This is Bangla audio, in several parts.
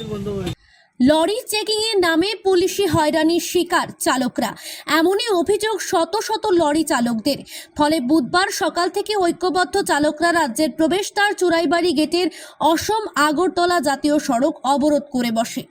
বন্ধ চেকিং এর নামে পুলিশি হয়রানির শিকার চালকরা। এমনই অভিযোগ শত শত লরি চালকদের। ফলে বুধবার সকাল থেকে ঐক্যবদ্ধ চালকরা রাজ্যের প্রবেশদ্বার চুরাইবাড়ি গেটের অসম আগরতলা জাতীয় সড়ক অবরোধ করে বসে।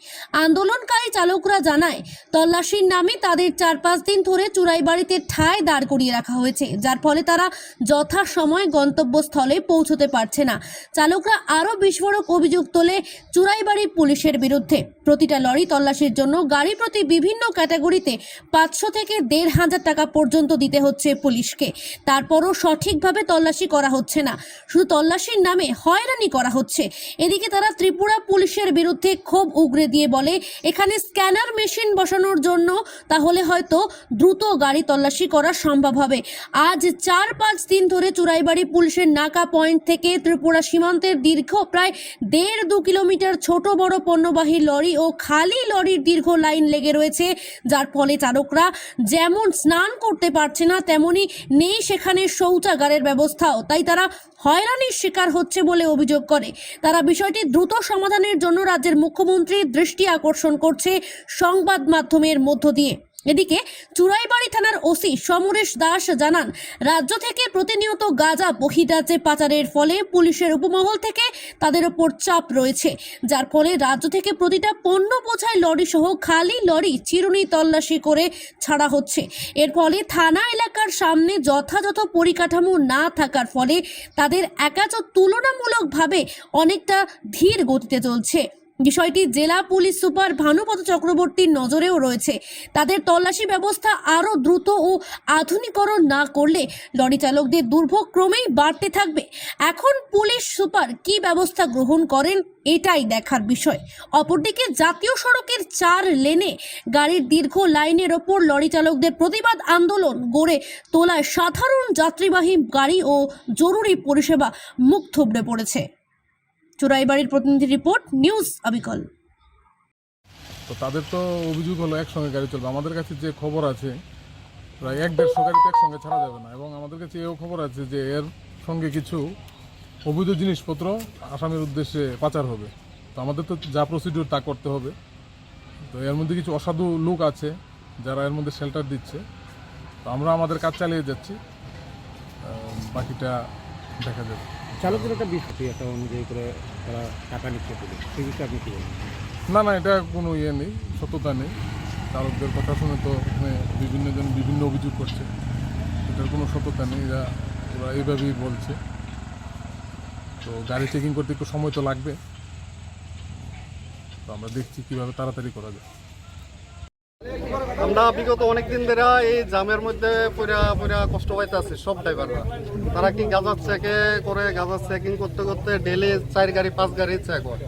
আন্দোলনকারী চালকরা জানায়, তল্লাশির নামে তাদের চার পাঁচ দিন ধরে চুরাইবাড়িতে ঠায় দাঁড় করিয়ে রাখা হয়েছে, যার ফলে তারা যথাসময়ে গন্তব্যস্থলে পৌঁছতে পারছে না। চালকরা আরও বিস্ফোরক অভিযোগ তোলে চুরাইবাড়ি পুলিশের বিরুদ্ধে। প্রতিটা লরি তল্লাশির জন্য গাড়ি প্রতি বিভিন্ন ক্যাটাগরিতে পাঁচশো থেকে দেড় হাজার টাকা পর্যন্ত দিতে হচ্ছে পুলিশকে। তারপরও সঠিকভাবে তল্লাশি করা হচ্ছে না। শুধু তল্লাশির নামে হয়রানি করা হচ্ছে। এদিকে তারা ত্রিপুরা পুলিশের বিরুদ্ধে ক্ষোভ উগরে দিয়ে বলে, এখানে স্ক্যানার মেশিন বসানোর জন্য তাহলে হয়তো দ্রুত গাড়ি তল্লাশি করা সম্ভব হবে। আজ চার পাঁচ দিন ধরে চুরাইবাড়ি পুলিশের নাকা পয়েন্ট থেকে ত্রিপুরা সীমান্তের দীর্ঘ প্রায় দেড় দু কিলোমিটার ছোট বড় পণ্যবাহী লরি খালি লরির দীর্ঘ লাইন লেগে রয়েছে, যার ফলে চালকরা যেমন স্নান করতে পারছে না, তেমনি নেই সেখানে শৌচাগারের ব্যবস্থাও। তাই তারা হয়রানির শিকার হচ্ছে বলে অভিযোগ করে। তারা বিষয়টি দ্রুত সমাধানের জন্য রাজ্যের মুখ্যমন্ত্রীর দৃষ্টি আকর্ষণ করছে সংবাদ মাধ্যমের মধ্য দিয়ে। এদিকে চুরাইবাড়ি থানার ওসি সমরেশ দাস জানান, রাজ্য থেকে প্রতিনিয়ত গাঁজা বহিরাজ্যে পাচারের ফলে পুলিশের উপমহল থেকে তাদের ওপর চাপ রয়েছে। যার ফলে রাজ্য থেকে প্রতিটা পণ্য বোঝায় লরি সহ খালি লরি চিরুনি তল্লাশি করে ছাড়া হচ্ছে। এর ফলে থানা এলাকার সামনে যথাযথ পরিকাঠামো না থাকার ফলে তাদের একাচ তুলনামূলকভাবে অনেকটা ধীর গতিতে চলছে। বিষয়টি জেলা পুলিশ সুপার ভানুপদ চক্রবর্তীর নজরেও রয়েছে। তাদের তল্লাশি ব্যবস্থা আরও দ্রুত ও আধুনিকরণ না করলে লরি চালকদের দুর্ভোগ ক্রমেই বাড়তে থাকবে। এখন পুলিশ সুপার কি ব্যবস্থা গ্রহণ করেন এটাই দেখার বিষয়। অপরদিকে জাতীয় সড়কের চার লেনে গাড়ির দীর্ঘ লাইনের ওপর লরি চালকদের প্রতিবাদ আন্দোলন গড়ে তোলায় সাধারণ যাত্রীবাহী গাড়ি ও জরুরি পরিষেবা মুখ থুবড়ে পড়েছে। চোরাইবাড়ির প্রতিনিধি রিপোর্ট, নিউজ আবিকল তো তাদের তো অভিযোগ হলো একসঙ্গে গাড়ি চলবে। আমাদের কাছে যে খবর আছে, প্রায় এক দেড়শো গাড়ি একসঙ্গে ছাড়া যাবে না। এবং আমাদের কাছে এও খবর আছে যে এর সঙ্গে কিছু অবৈধ জিনিসপত্র আসামের উদ্দেশ্যে পাচার হবে। তো আমাদের তো যা প্রসিডিউর তা করতে হবে। তো এর মধ্যে কিছু অসাধু লোক আছে যারা এর মধ্যে শেল্টার দিচ্ছে। তো আমরা আমাদের কাজ চালিয়ে যাচ্ছি। বাকিটা দেখা যাবে। চালকদের একটা বিষয় একটা অনুযায়ী করে তারা টাকা নিচ্ছে সেই বিষয়ে আপনি না না, এটা কোনো ইয়ে নেই, সত্যতা নেই। চালকদের কথা শুনে তো বিভিন্ন জন বিভিন্ন অভিযোগ করছে। এটার কোনো সত্যতা নেই, এরা ওরা এইভাবেই বলছে। তো গাড়ি চেকিং করতে একটু সময় তো লাগবে। তো আমরা দেখছি কীভাবে তাড়াতাড়ি করা যায়। আমরা বিগত অনেকদিন ধরে এই জামের মধ্যে পুরা পুরা কষ্ট পাইতে আছি, সব ড্রাইভাররা তারা কি গাজার চেকে করে গাজার চেকিং করতে করতে ডেলি চার গাড়ি, পাঁচ গাড়ি চেক হয়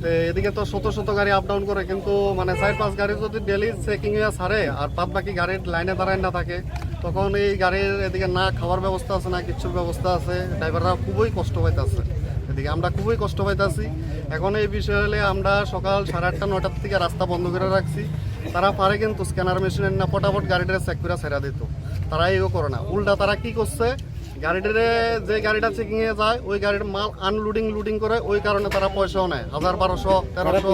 তো এদিকে তো শত শত গাড়ি আপ ডাউন করে, কিন্তু মানে চার, পাঁচ গাড়ি যদি ডেলি চেকিং এ ছাড়ে আর বাদ বাকি গাড়ির লাইনে দাঁড়ায় না থাকে, তখন এই গাড়ির এদিকে না খাওয়ার ব্যবস্থা আছে, না কিছুর ব্যবস্থা আছে ড্রাইভাররা খুবই কষ্ট পাইতেছে এদিকে আমরা খুবই কষ্ট পাইতেছি এখন এই বিষয় হলে আমরা সকাল সাড়ে আটটা, নটার থেকে রাস্তা বন্ধ করে রাখছি। তারা পারে কিন্তু স্ক্যানার মেশিনের না ফটাফট গাড়িটা চেক করে ছেড়া দিত। তারা এও করে না। উল্টা তারা কি করছে গাড়িটারে যে গাড়িটা চেকিং এ যায় ওই গাড়ির মাল আনলোডিং লোডিং করে ওই কারণে তারা পয়সাও নেয়। হাজার বারোশো তেরোশো।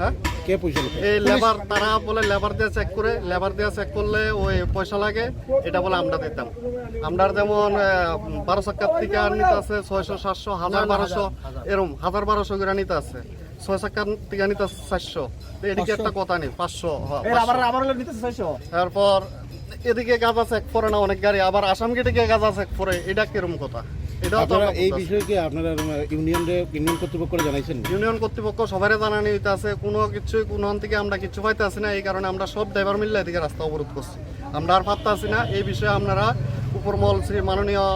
হ্যাঁ? কে পয়সা এই লেবার তারা বলে লেবার দিয়ে চেক করে লেবার দিয়ে চেক করলে ওই পয়সা লাগে এটা বলে আমরা দিতাম। আমরা যেমন বারো চাক্কার থেকে নিতে আছে ছয়শো সাতশো হাজার বারোশো এরম হাজার বারোশো করে নিতে আছে। ছয় নিতে চারশো। এদিকে একটা কথা নেই পাঁচশো হ্যাঁ, তারপর এদিকে গাঁজা চেক করে না অনেক গাড়ি আবার আসাম গেটে গিয়ে গাঁজা চেক করে এটা কিরম কথা? আপনারা আমরা এই বুঝতে বিষয়ে কি আপনারা ইউনিয়নে ইউনিয়ন কর্তৃপক্ষ জানাইছেন? ইউনিয়ন কর্তৃপক্ষ সবারই জানানি হইতে আছে কোনো কিছু কোনো থেকে আমরা কিছু পাইতে আসি না এই কারণে আমরা সব ড্রাইভার মিললে এদিকে রাস্তা অবরোধ করছি। আমরা আর ভাবতে আসি না এই বিষয়ে আপনারা উপরমহল শ্রী মাননীয়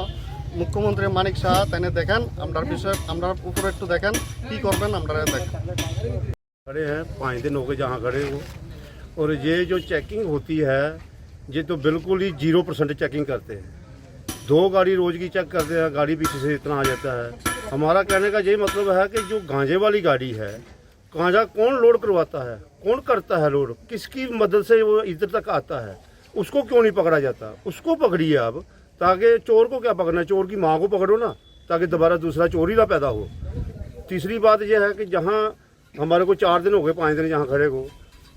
মুখ্যমন্ত্রী মানিক শাহ তাইনে দেখেন আমরার বিষয়ে আমরা উপরে একটু দেখেন। पी कॉर्नर नंबर है तक। खड़े हैं, पाँच दिन हो गए जहाँ खड़े हो और ये जो चेकिंग होती है, ये तो बिल्कुल ही ज़ीरो परसेंट चेकिंग करते हैं। दो गाड़ी रोज की चेक करते हैं, गाड़ी पीछे से इतना आ जाता है। हमारा कहने का यही मतलब है कि जो गांजे वाली गाड़ी है, गांजा कौन लोड करवाता है? कौन करता है लोड किसकी मदद से वो इधर तक आता है? उसको क्यों नहीं पकड़ा जाता? उसको पकड़िए आप, ताकि चोर को क्या पकड़ना है? चोर की माँ को पकड़ो ना, ताकि दोबारा दूसरा चोर ही ना पैदा हो। तीसरी बात यह है कि जहाँ हमारे को चार दिन हो गए पाँच दिन यहाँ खड़े को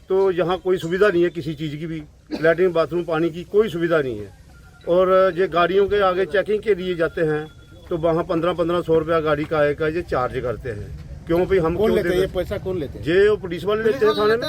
तो यहाँ कोई सुविधा नहीं है किसी चीज़ की भी। लैट्रिन बाथरूम पानी की कोई सुविधा नहीं है। और ये गाड़ियों के आगे चेकिंग के लिए जाते हैं तो वहाँ पंद्रह पंद्रह सौ रुपया गाड़ी का आएगा ये चार्ज करते हैं। क्यों भाई हम कौन क्यों लेते हैं? ये पैसा कौन लेते हैं? ये वो पुलिस वाले लेते हैं थाने में।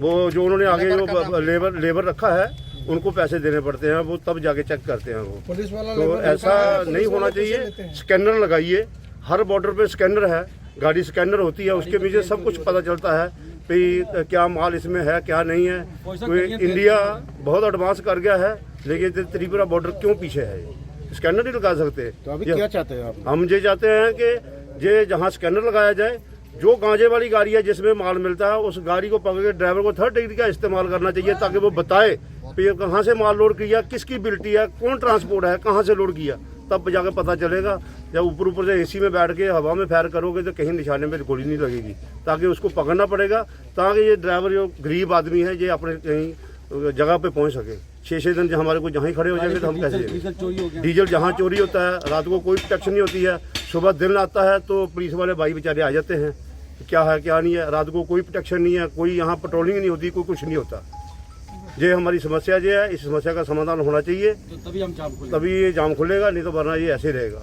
वो जो उन्होंने आगे जो लेबर लेबर रखा है उनको पैसे देने पड़ते हैं। वो तब जाके चेक करते हैं वो। पुलिस वाला तो ऐसा नहीं होना चाहिए। स्कैनर लगाइए। हर बॉर्डर पे स्कैनर है गाड़ी स्कैनर होती है उसके पीछे सब कुछ पता चलता है भाई क्या माल इसमें है क्या नहीं है। कोई इंडिया बहुत एडवांस कर गया है लेकिन त्रिपुरा बॉर्डर क्यों पीछे है स्कैनर नहीं लगा सकते। तो अभी क्या चाहते हैं आप? हम ये चाहते हैं कि ये जहाँ स्कैनर लगाया जाए जो गांजे वाली गाड़ी है जिसमें माल मिलता है उस गाड़ी को पकड़ के ड्राइवर को थर्ड डिग्री का इस्तेमाल करना चाहिए ताकि वो बताए कि ये कहाँ से माल लोड किया किसकी बिल्टी है कौन ट्रांसपोर्ट है कहाँ से लोड किया। तब जाकर पता चलेगा। जब ऊपर ऊपर से एसी में बैठ के हवा में फैर करोगे तो कहीं निशाने में गोली नहीं लगेगी। ताकि उसको पकड़ना पड़ेगा ताकि ये ड्राइवर जो गरीब आदमी है ये अपने कहीं जगह पे पहुँच सके। छः छः दिन हमारे को जहाँ ही खड़े हो जाएँगे तो हम कैसे डीजल जहाँ चोरी होता है रात को कोई प्रोटेक्शन नहीं होती है। सुबह दिन आता है तो पुलिस वाले भाई बेचारे आ जाते हैं। क्या है क्या नहीं है? रात को कोई प्रोटेक्शन नहीं है कोई यहाँ पेट्रोलिंग नहीं होती कोई कुछ नहीं होता। ये हमारी समस्या जो है इस समस्या का समाधान होना चाहिए। तो तभी हम जाम तभी ये जाम खुलेगा नहीं तो वरना ये ऐसे ही रहेगा।